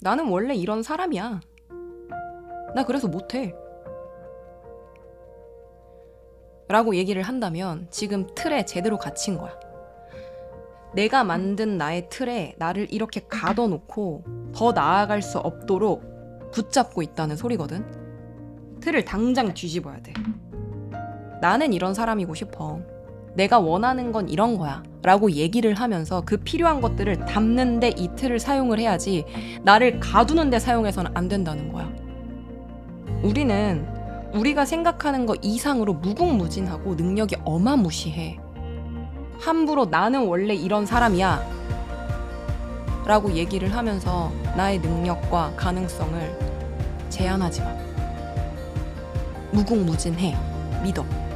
나는 원래 이런 사람이야. 나 그래서 못해. 라고 얘기를 한다면 지금 틀에 제대로 갇힌 거야. 내가 만든 나의 틀에 나를 이렇게 가둬놓고 더 나아갈 수 없도록 붙잡고 있다는 소리거든. 틀을 당장 뒤집어야 돼. 나는 이런 사람이고 싶어. 내가 원하는 건 이런 거야. 라고 얘기를 하면서 그 필요한 것들을 담는데 이 틀을 사용을 해야지 나를 가두는데 사용해서는 안 된다는 거야. 우리는 우리가 생각하는 것 이상으로 무궁무진하고 능력이 어마무시해. 함부로 나는 원래 이런 사람이야. 라고 얘기를 하면서 나의 능력과 가능성을 제한하지 마. 무궁무진해. 믿어.